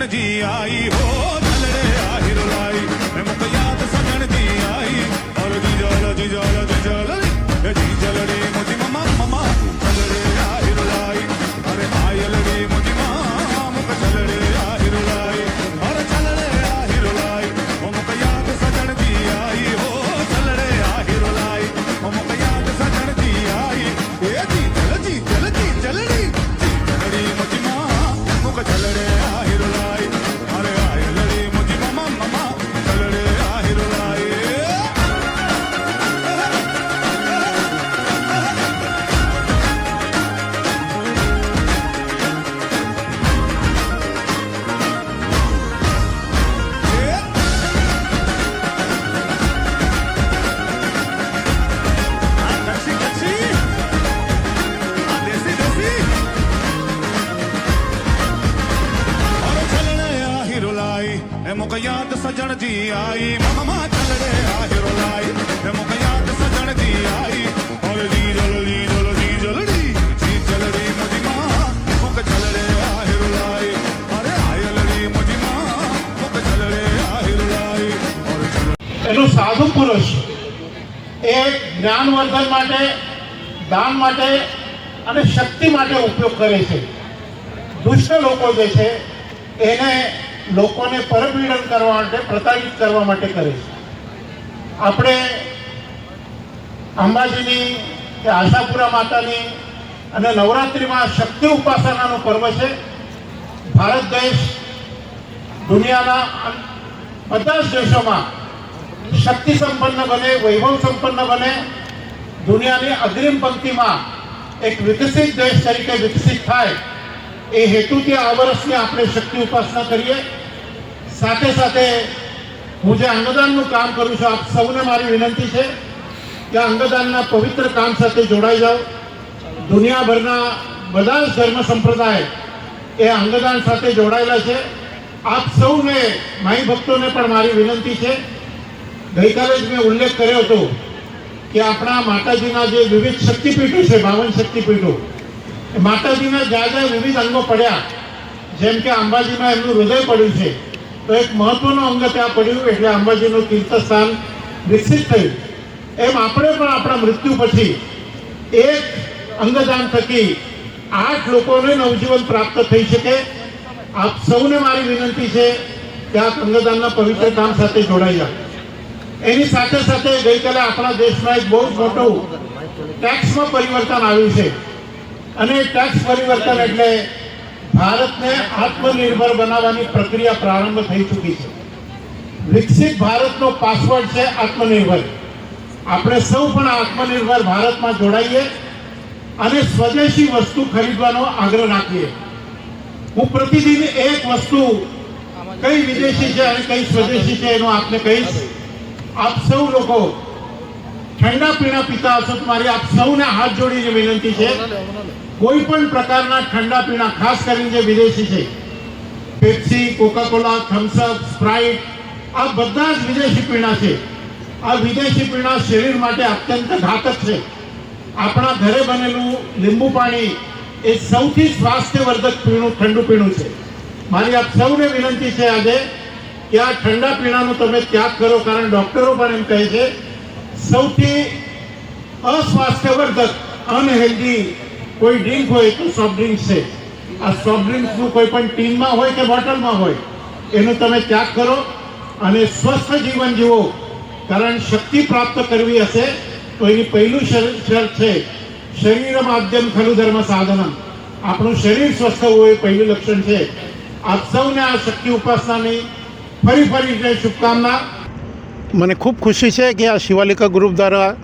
सजण जी आई हो झलड़े आहिर लाई मैं मुख याद सजण जी आई और जी जल जी जल जी जल जी जलड़े ਆਈ ਮਮਾ ਚੱਲਣੇ ਆ ਹੀਰੋ ਲਾਈ ਇਹ ਮੁਕ ਯਾਦ ਸਜਣ ਦੀ ਆਈ ਔਰ ਜੀ ਜਲਦੀ ਜਲਦੀ ਜਲਦੀ ਜੀ ਜਲਦੀ ਮੁਜੀ ਮਾਂ ਮੁਕ ਚੱਲਣੇ ਆ ਹੀਰੋ ਲਾਈ ਅਰੇ ਆਇਲੜੀ ਮੁਜੀ ਮਾਂ ਮੁਕ ਚੱਲਣੇ ਆ ਹੀਰੋ ਲਾਈ ਔਰ ਚੱਲ એનું સાધુ પુરુષ એ જ્ઞાનવર્ધન માટે દાન માટે અને શક્તિ માટે ઉપયોગ કરે છે દુષ્ટ લોકો જે છે એને લોકોને પરપીડન કરવા માટે પ્રતાડિત કરવા માટે કરે છે. આપણે અંબાજીની કે આશાપુરા માતાની અને નવરાત્રિમાં શક્તિ ઉપાસનાનું પર્વ છે. ભારત દેશ, દુનિયાના જ દેશોમાં શક્તિ સંપન્ન બને, વૈભવ સંપન્ન બને. દુનિયાની અગ્રિમ પંક્તિમાં એક વિકસિત દેશ તરીકે વિકસિત થાય, એ હેતુથી આ વર્ષની આપણે શક્તિ ઉપાસના કરીએ. સાથે સાથે હું જે અંગદાનનું કામ કરું છું, આપ સૌને મારી વિનંતી છે કે અંગદાનના પવિત્ર કામ સાથે જોડાઈ જાઓ. દુનિયાભરના બધા જ ધર્મ સંપ્રદાય એ અંગદાન સાથે જોડાયેલા છે. આપ સૌને માઈ ભક્તોને પણ મારી વિનંતી છે. ગઈકાલે જ મેં ઉલ્લેખ કર્યો હતો કે આપણા માતાજીના જે વિવિધ શક્તિપીઠો છે, બાવન શક્તિપીઠો માતાજીના જ્યાં જ્યાં વિવિધ અંગો પડ્યા, જેમ કે અંબાજીમાં એમનું હૃદય પડ્યું છે તો એક મહત્વનો અંગ ત્યાં પડ્યું, એટલે અંબાજીનું તીર્થસ્થાન વિકસિત થયું. એમ આપણે પણ આપણા મૃત્યુ પછી એક અંગદાન થકી આઠ લોકોને નવજીવન પ્રાપ્ત થઈ શકે. આપ સૌને મારી વિનંતી છે કે આપ અંગદાનના પવિત્ર કામ સાથે જોડાઈ જાઓ. એની સાથે સાથે ગઈકાલે આપણા દેશમાં એક બહુ મોટું ટેક્સમાં પરિવર્તન આવ્યું છે. અને ટેક્સ પરિવર્તન એટલે ભારતને આત્મનિર્ભર બનાવવાની પ્રક્રિયા પ્રારંભ થઈ ચૂકી છે. વિકસિત ભારતનો પાસવર્ડ છે આત્મનિર્ભર. આપણે સૌ પણ આત્મનિર્ભર ભારતમાં જોડાઈએ અને સ્વદેશી વસ્તુ ખરીદવાનો આગ્રહ રાખીએ. હું પ્રતિદિન એક વસ્તુ કઈ વિદેશી છે અને કઈ સ્વદેશી છે એનું આપને કહીશ. આપ સૌ લોકો, ઠંડા પીણા પીતા હશો મારી, આપ સૌને હાથ જોડીને વિનંતી છે. કોઈ પણ પ્રકારના ઠંડા પીણા ખાસ કરીને જે વિદેશી છે, પેપ્સી, કોકાકોલા થમ્સઅપ સ્પ્રાઇટ આ બધા જ વિદેશી પીણા છે. આ વિદેશી પીણા શરીર માટે અત્યંત ઘાતક છે. આપણા ઘરે બનેલું લીંબુ પાણી એ સૌથી સ્વાસ્થ્યવર્ધક પીણું, ઠંડુ પીણું છે. મારી આપ સૌને વિનંતી છે આજે કે આ ઠંડા પીણાનો તમે ત્યાગ કરો, કારણ ડૉક્ટરો પણ એમ કહે છે, સૌથી અસ્વાસ્થ્યવર્ધક અનહેલ્ધી કોઈ ડ્રિંક હોય તો સોફ્ટ ડ્રિંક્સ છે. આ સોફ્ટ ડ્રિંક્સનું કોઈ પણ ટીનમાં હોય કે બોટલમાં હોય, એનો તમે ત્યાગ કરો અને સ્વસ્થ જીવન જીવો. કારણ શક્તિ પ્રાપ્ત કરવી હશે તો એની પહેલું શર- શરત છે શરીર માધ્યમ ખલુ ધર્મ સાધનમ. આપણું શરીર સ્વસ્થ હોવું એ પહેલું લક્ષણ છે. આપ સૌને આ શક્તિ ઉપાસનાની ફરી ફરી શુભકામના. મને ખૂબ ખુશી છે કે આ શિવાલિકા ગ્રુપ દ્વારા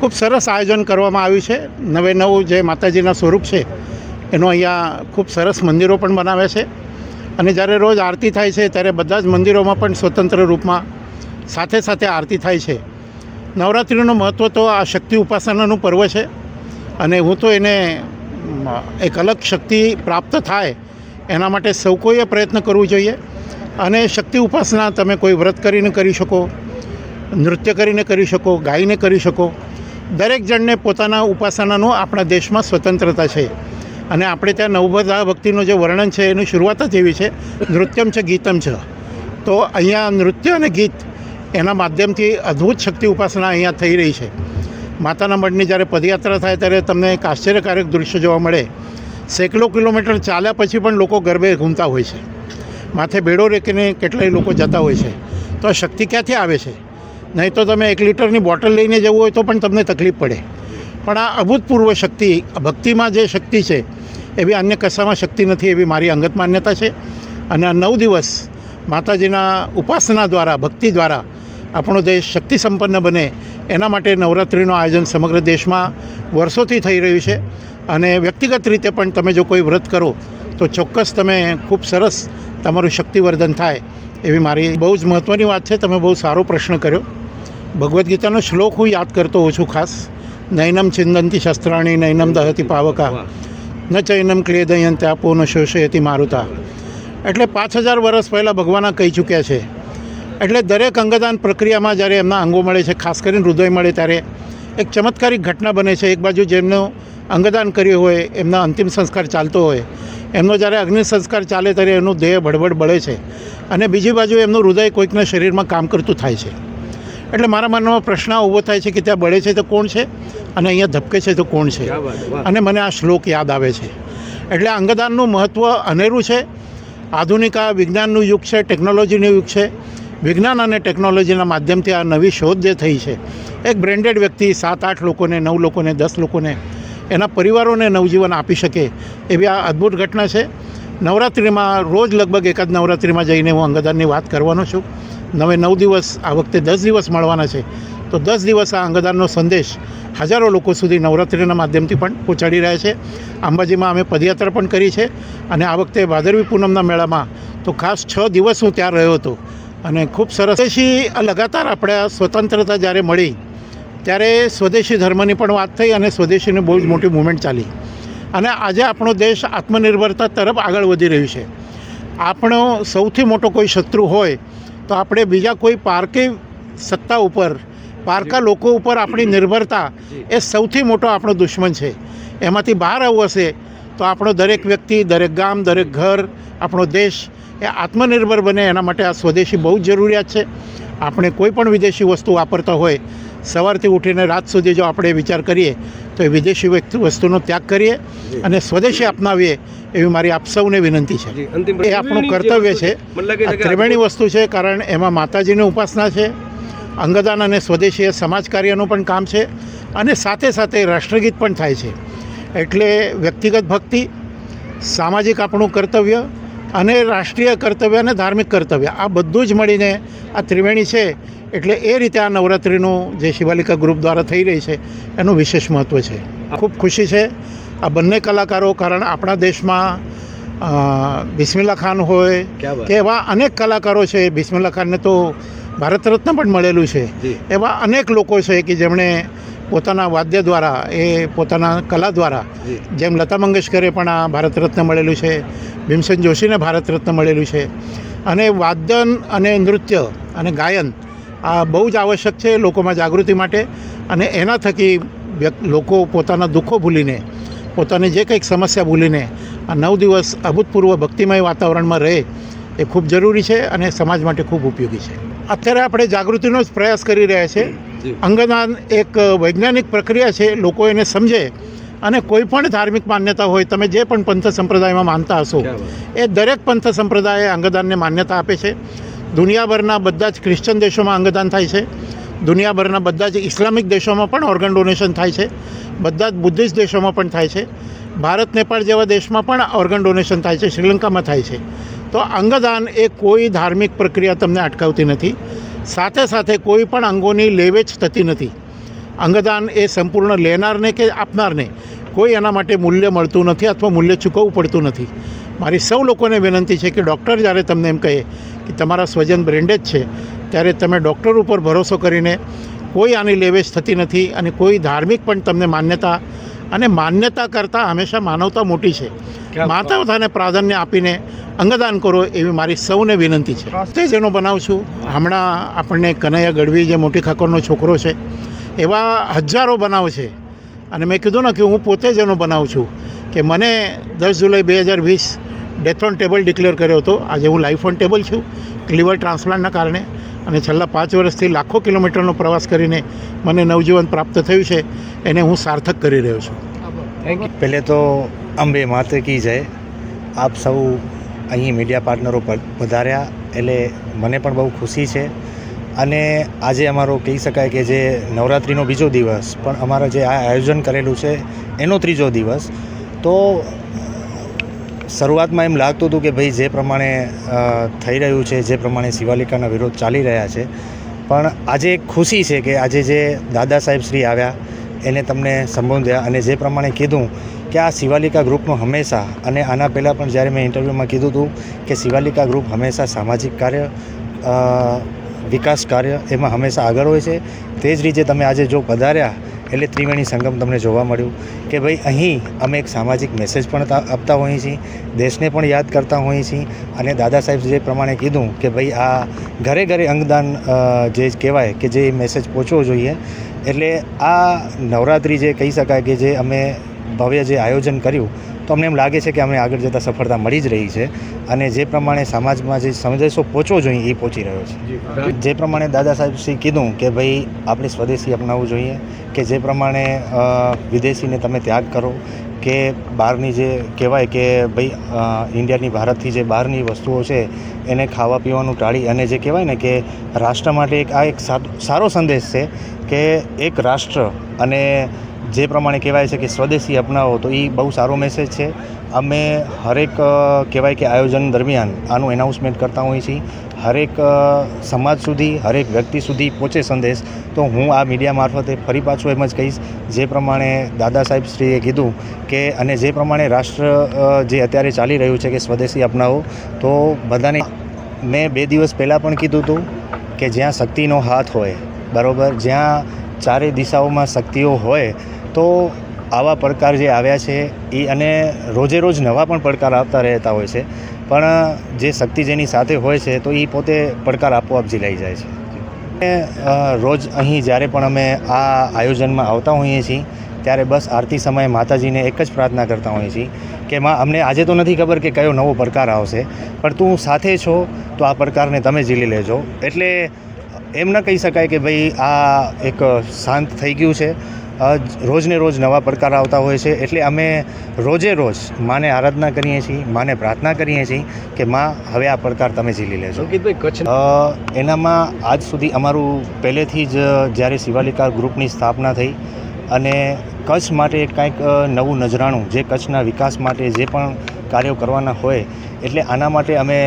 ખૂબ સરસ આયોજન કરવામાં આવ્યું છે. નવે નવું જે માતાજીના સ્વરૂપ છે, એનો અહીંયા ખૂબ સરસ મંદિરો પણ બનાવે છે. અને જ્યારે રોજ આરતી થાય છે, ત્યારે બધા જ મંદિરોમાં પણ સ્વતંત્ર રૂપમાં સાથે સાથે આરતી થાય છે. નવરાત્રિનું મહત્ત્વ તો આ શક્તિ ઉપાસનાનું પર્વ છે. અને હું તો એને એક અલગ શક્તિ પ્રાપ્ત થાય, એના માટે સૌ કોઈએ પ્રયત્ન કરવું જોઈએ. અને શક્તિ ઉપાસના તમે કોઈ વ્રત કરીને કરી શકો, નૃત્ય કરીને કરી શકો, ગાઈને કરી શકો. દરેક જણને પોતાના ઉપાસનાનું આપણા દેશમાં સ્વતંત્રતા છે. અને આપણે ત્યાં નવભદા ભક્તિનું જે વર્ણન છે, એની શરૂઆત જ એવી છે, નૃત્યમ છે, ગીતમ છે. તો અહીંયા નૃત્ય અને ગીત એના માધ્યમથી અદ્ભુત શક્તિ ઉપાસના અહીંયા થઈ રહી છે. માતાના મઢની જ્યારે પદયાત્રા થાય ત્યારે તમને એક આશ્ચર્યકારક દૃશ્ય જોવા મળે. સેંકડો કિલોમીટર ચાલ્યા પછી પણ લોકો ગરબે ઘૂમતા હોય છે. માથે બેડો રેકીને કેટલાય લોકો જતા હોય છે. તો આ શક્તિ ક્યાંથી આવે છે? નહીં તો તમે એક લીટરની બોટલ લઈને જવું હોય તો પણ તમને તકલીફ પડે. પણ આ અભૂતપૂર્વ શક્તિ ભક્તિમાં જે શક્તિ છે, એવી અન્ય કશામાં શક્તિ નથી એવી મારી અંગત માન્યતા છે. અને આ નવ દિવસ માતાજીના ઉપાસના દ્વારા, ભક્તિ દ્વારા આપણો દેશ શક્તિ સંપન્ન બને, એના માટે નવરાત્રિનું આયોજન સમગ્ર દેશમાં વર્ષોથી થઈ રહ્યું છે. અને વ્યક્તિગત રીતે પણ તમે જો કોઈ વ્રત કરો તો ચોક્કસ તમે ખૂબ સરસ તમારું શક્તિવર્ધન થાય એવી મારી બહુ જ મહત્ત્વની વાત છે. તમે બહુ સારો પ્રશ્ન કર્યો. ભગવદ્ ગીતાનો શ્લોક હું યાદ કરતો હોઉં છું ખાસ. નૈનમ ચિંદંતી શસ્ત્રાણી, નૈનમ દહતી પાવકા. ન ચૈનમ ક્લેદયંત આપો ન શોષયતી મારુતા. એટલે પાંચ હજાર વર્ષ પહેલાં ભગવાન કહી ચૂક્યા છે. એટલે દરેક અંગદાન પ્રક્રિયામાં જ્યારે એમના અંગો મળે છે, ખાસ કરીને હૃદય મળે ત્યારે એક ચમત્કારિક ઘટના બને છે. એક બાજુ જેમનું અંગદાન કર્યું હોય, એમના અંતિમ સંસ્કાર ચાલતો હોય એમનો જ્યારે અગ્નિ સંસ્કાર ચાલે ત્યારે એનું દેહ ભડભડ બળે છે અને બીજી બાજુ એમનું હૃદય કોઈકના શરીરમાં કામ કરતું થાય છે. એટલે મારા મનમાં પ્રશ્ન ઊભો થાય છે કે ત્યાં બળે છે તો કોણ છે? અને અહીંયા ધબકે છે તો કોણ છે? અને મને આ શ્લોક યાદ આવે છે. એટલે અંગદાનનું મહત્ત્વ અનેરું છે. આધુનિક આ વિજ્ઞાનનું યુગ છે ટેકનોલોજીનું યુગ છે. વિજ્ઞાન અને ટેકનોલોજીના માધ્યમથી આ નવી શોધ જે થઈ છે એક બ્રેન્ડેડ વ્યક્તિ સાત આઠ લોકોને નવ લોકોને દસ લોકોને એના પરિવારોને નવજીવન આપી શકે એવી આ અદ્ભુત ઘટના છે. નવરાત્રિમાં રોજ લગભગ એકાદ નવરાત્રિમાં જઈને હું અંગદાનની વાત કરવાનો છું. નવે નવ દિવસ આ વખતે દસ દિવસ મળવાના છે. તો દસ દિવસ આ અંગદાનનો સંદેશ હજારો લોકો સુધી નવરાત્રિના માધ્યમથી પણ પહોંચાડી રહ્યા છે. અંબાજીમાં અમે પદયાત્રા પણ કરી છે અને આ વખતે ભાદરવી પૂનમના મેળામાં તો ખાસ છ દિવસ હું ત્યાં રહ્યો હતો. અને ખૂબ સરસ. લગાતાર આપણે આ સ્વતંત્રતા જ્યારે મળી ત્યારે સ્વદેશી ધર્મની પણ વાત થઈ અને સ્વદેશીની બહુ જ મોટી મુવમેન્ટ ચાલી. અને આજે આપણો દેશ આત્મનિર્ભરતા તરફ આગળ વધી રહ્યું છે. આપણો સૌથી મોટો કોઈ શત્રુ હોય તો આપણે બીજા કોઈ પારકી સત્તા ઉપર પારકા લોકો ઉપર આપણી નિર્ભરતા એ સૌથી મોટો આપણો દુશ્મન છે. એમાંથી બહાર આવવું હશે તો આપણો દરેક વ્યક્તિ દરેક ગામ દરેક ઘર આપણો દેશ એ આત્મનિર્ભર બને. એના માટે આ સ્વદેશી બહુ જ જરૂરિયાત છે. આપણે કોઈ પણ વિદેશી વસ્તુ વાપરતા હોય સવારથી ઉઠીને રાત સુધી જો આપણે વિચાર કરીએ તો એ વિદેશી વસ્તુનો ત્યાગ કરીએ અને સ્વદેશી અપનાવીએ એવી મારી આપ સૌને વિનંતી છે. એ આપણું કર્તવ્ય છે. ત્રિવેણી વસ્તુ છે કારણ એમાં માતાજીની ઉપાસના છે અંગદાન અને સ્વદેશી એ સમાજ કાર્યનું પણ કામ છે અને સાથે સાથે રાષ્ટ્રગીત પણ થાય છે. એટલે વ્યક્તિગત ભક્તિ સામાજિક આપણું કર્તવ્ય અને રાષ્ટ્રીય કર્તવ્ય અને ધાર્મિક કર્તવ્ય આ બધું જ મળીને આ ત્રિવેણી છે એટલે એ રીતે આ નવરાત્રિનું જે શિવાલિકા ગ્રુપ દ્વારા થઈ રહી છે એનું વિશેષ મહત્ત્વ છે. ખૂબ ખુશી છે. આ બંને કલાકારો કારણ આપણા દેશમાં બિસ્મિલ્લા ખાન હોય કે એવા અનેક કલાકારો છે. બિસ્મિલ્લા ખાનને તો ભારત રત્ન પણ મળેલું છે. એવા અનેક લોકો છે કે જેમણે પોતાના વાદ્ય દ્વારા એ પોતાના કલા દ્વારા જેમ લતા મંગેશકરે પણ આ ભારત રત્ન મળેલું છે. ભીમસેન જોશીને ભારત રત્ન મળેલું છે. અને વાદન અને નૃત્ય અને ગાયન આ બહુ જ આવશ્યક છે લોકોમાં જાગૃતિ માટે અને એના થકી લોકો પોતાના દુઃખો ભૂલીને પોતાની જે કંઈક સમસ્યા ભૂલીને આ નવ દિવસ અભૂતપૂર્વ ભક્તિમય વાતાવરણમાં રહે એ ખૂબ જરૂરી છે અને સમાજ માટે ખૂબ ઉપયોગી છે. અત્યારે આપણે જાગૃતિનો જ પ્રયાસ કરી રહ્યા છે. અંગદાન એક વૈજ્ઞાનિક પ્રક્રિયા છે લોકો એને સમજે અને કોઈ પણ ધાર્મિક માન્યતા હોય તમે જે પણ પંથ સંપ્રદાયમાં માનતા હશો એ દરેક પંથ સંપ્રદાયે અંગદાનને માન્યતા આપે છે. દુનિયાભરના બધા જ ક્રિશ્ચન દેશોમાં અંગદાન થાય છે. દુનિયાભરના બધા જ ઇસ્લામિક દેશોમાં પણ ઓર્ગન ડોનેશન થાય છે. બધા જ બુદ્ધિસ્ટ દેશોમાં પણ થાય છે. ભારત, નેપાળ જેવા દેશમાં પણ ઓર્ગન ડોનેશન થાય છે. શ્રીલંકામાં થાય છે. તો અંગદાન એ કોઈ ધાર્મિક પ્રક્રિયા તમને અટકાવતી નથી. સાથે સાથે કોઈ પણ અંગોની લેવેચ થતી નથી. અંગદાન એ સંપૂર્ણ લેનારને કે આપનારને કોઈ એના માટે મૂલ્ય મળતું નથી અથવા મૂલ્ય ચૂકવવું પડતું નથી. મારી સૌ લોકોને વિનંતી છે કે ડૉક્ટર જ્યારે તમને એમ કહે કે તમારા સ્વજન બ્રેન્ડેડ છે ત્યારે તમે ડૉક્ટર ઉપર ભરોસો કરીને કોઈ આની લેવેશ થતી નથી અને કોઈ ધાર્મિક પણ તમને માન્યતા અને માન્યતા કરતાં હંમેશા માનવતા મોટી છે. માનવતાને પ્રાધાન્ય આપીને અંગદાન કરો એવી મારી સૌને વિનંતી છે. તે જેનો બનાવું છું. હમણાં આપણને કનૈયા ગઢવી જે મોટી ખાકરનો છોકરો છે એવા હજારો બનાવ છે. અને મેં કીધું ને કે હું પોતે જ એનો બનાવું છું કે મને દસ જુલાઈ બે હજાર વીસ ડેથ ઓન ટેબલ ડિક્લેર કર્યો હતો. આજે હું લાઈફ ઓન ટેબલ છું, ક્લિવર ટ્રાન્સપ્લાન્ટના કારણે. અને છેલ્લા પાંચ વર્ષથી લાખો કિલોમીટરનો પ્રવાસ કરીને મને નવજીવન પ્રાપ્ત થયું છે, એને હું સાર્થક કરી રહ્યો છું. પહેલે તો અંબે માતે કી જય. આપ સૌ અહીં મીડિયા પાર્ટનરો વધાર્યા એટલે મને પણ બહુ ખુશી છે. અને આજે અમારો કહી શકાય કે જે નવરાત્રિનો બીજો દિવસ, પણ અમારા જે આ આયોજન કરેલું છે, એનો ત્રીજો દિવસ. તો શરૂઆતમાં એમ લાગતું હતું કે ભાઈ જે પ્રમાણે થઈ રહ્યું છે, જે પ્રમાણે શિવાલિકાના વિરોધ ચાલી રહ્યા છે, પણ આજે એક ખુશી છે કે આજે જે દાદા સાહેબ શ્રી આવ્યા, એને તમને સંબોધ્યા અને જે પ્રમાણે કીધું કે આ શિવાલિકા ગ્રુપનું હંમેશા, અને આના પહેલાં પણ જ્યારે મેં ઇન્ટરવ્યૂમાં કીધું હતું કે શિવાલિકા ગ્રુપ હંમેશા સામાજિક કાર્ય વિકાસ કાર્ય એમાં હંમેશા આગળ હોય છે, તે જ રીતે તમે આજે જો પધાર્યા એટલે ત્રિવેણી સંગમ તમને જોવા મળ્યું કે ભાઈ અહીં અમે એક સામાજિક મેસેજ પણ આપતા હોઈએ છીએ દેશને પણ યાદ કરતા હોઈએ છીએ અને દાદા સાહેબ જે પ્રમાણે કીધું કે ભાઈ આ ઘરે ઘરે અંગદાન જે કહેવાય કે જે મેસેજ પહોંચવો જોઈએ એટલે આ નવરાત્રિ જે કહી શકાય કે જે અમે ભવ્ય જે આયોજન કર્યું તો અમને એમ લાગે છે કે અમને આગળ જતાં સફળતા મળી જ રહી છે અને જે પ્રમાણે સમાજમાં જે સંદેશો પહોંચવો જોઈએ એ પહોંચી રહ્યો છે. જે પ્રમાણે દાદા સાહેબ શ્રી કીધું કે ભાઈ આપણે સ્વદેશી અપનાવવું જોઈએ કે જે પ્રમાણે વિદેશીને તમે ત્યાગ કરો, કે બહારની જે કહેવાય કે ભાઈ ઇન્ડિયાની ભારતથી જે બહારની વસ્તુઓ છે, એને ખાવા પીવાનું ટાળી અને જે કહેવાય ને કે રાષ્ટ્ર માટે એક, આ એક સારો સંદેશ છે કે એક રાષ્ટ્ર અને જે પ્રમાણે કહેવાય છે કે સ્વદેશી અપનાવો, તો એ બહુ સારો મેસેજ છે. અમે હરેક કહેવાય કે આયોજન દરમિયાન આનું એનાઉન્સમેન્ટ કરતા હોઈએ છીએ. હરેક સમાજ સુધી, હરેક વ્યક્તિ સુધી પહોંચે સંદેશ. તો હું આ મીડિયા મારફતે ફરી પાછું એમ જ કહીશ. જે પ્રમાણે દાદા સાહેબ શ્રીએ કીધું કે, અને જે પ્રમાણે રાષ્ટ્ર જે અત્યારે ચાલી રહ્યું છે કે સ્વદેશી અપનાવો, તો બધાને મેં બે દિવસ પહેલાં પણ કીધું હતું કે જ્યાં શક્તિનો હાથ હોય, બરાબર? જ્યાં ચારે દિશાઓમાં શક્તિઓ હોય તો આવા પડકાર જે આવ્યા છે એ અને રોજે રોજ નવા પણ પડકાર આવતા રહેતા હોય છે. પણ જે શક્તિ જેની સાથે હોય છે, તો એ પોતે પડકાર આપોઆપ ઝીલાઈ જાય છે. રોજ અહીં જ્યારે પણ અમે આ આયોજનમાં આવતા હોઈએ છીએ, ત્યારે બસ આરતી સમયે માતાજીને એક જ પ્રાર્થના કરતા હોઈએ છીએ કે, માં, અમને આજે તો નથી ખબર કે કયો નવો પડકાર આવશે, પણ તું સાથે છો, તો આ પડકારને તમે ઝીલી લેજો. એટલે, એમ ન કહી શકાય કે, ભાઈ, આ એક શાંત થઈ ગયું છે રોજને રોજ નવા પડકાર આવતા હોય છે. એટલે અમે રોજે રોજ માને આરાધના કરીએ છીએ માને પ્રાર્થના કરીએ છીએ કે માં હવે આ પડકાર તમે ઝીલી લેજો. કચ્છ એનામાં આજ સુધી અમારું પહેલેથી જ જ્યારે શિવાલિકા ગ્રુપની સ્થાપના થઈ અને કચ્છ માટે કાંઈક નવું નજરાણું જે કચ્છના વિકાસ માટે જે પણ કાર્યો કરવાના હોય, એટલે આના માટે અમે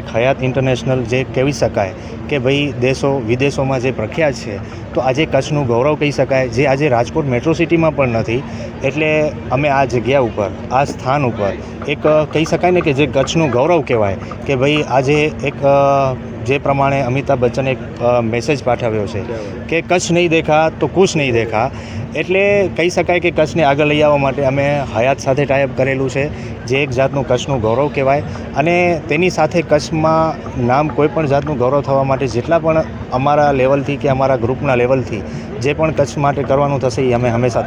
એક હયાત ઇન્ટરનેશનલ જે કહેવી શકાય કે ભાઈ દેશો, વિદેશોમાં જે પ્રખ્યાત છે, તો આજે કચ્છનું ગૌરવ કહી શકાય. જે આજે રાજકોટ મેટ્રો સિટીમાં પણ નથી, એટલે અમે આ જગ્યા ઉપર, આ સ્થાન ઉપર, એક કહી શકાય ને કે જે કચ્છનું ગૌરવ કહેવાય કે ભાઈ આજે એક જે પ્રમાણે અમિતાભ બચ્ચને એક મેસેજ પાઠવ્યો છે કે કચ્છ નહીં દેખા તો કુશ નહીં દેખા. એટલે કહી શકાય કે કચ્છને આગળ લઈ આવવા માટે અમે હયાત સાથે ટાઈપ કરેલું છે, જે એક જાતનું કચ્છનું ગૌરવ કહેવાય. અને તેની સાથે કચ્છમાં નામ કોઈ પણ જાતનું ગૌરવ થવા માટે જેટલા પણ અમારા લેવલથી કે અમારા ગ્રુપના લેવલથી જે પણ કચ્છ માટે કરવાનું થશે એ અમે હંમેશા